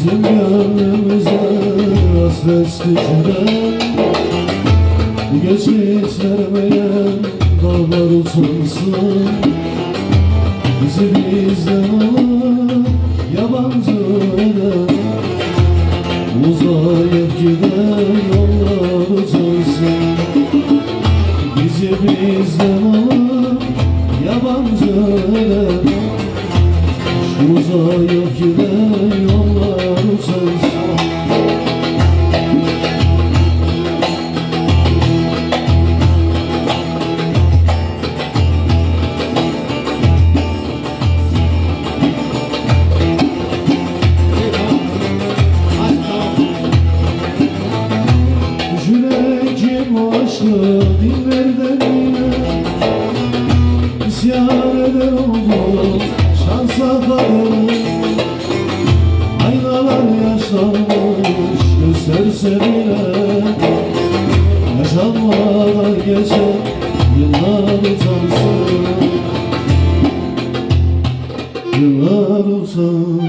içinden Geçit vermeyen dağlar utansın Bizi bizden alıp yabancı eden Uzayıp giden yollar utansın Bizi bizden alıp yabancı eden Uzayıp giden dinlerden yine İsyan eder oldu şansa kadar Aynalar yaşlanmış gösterse bile Yaşanmadan geçen yıllar utansın Yıllar utansın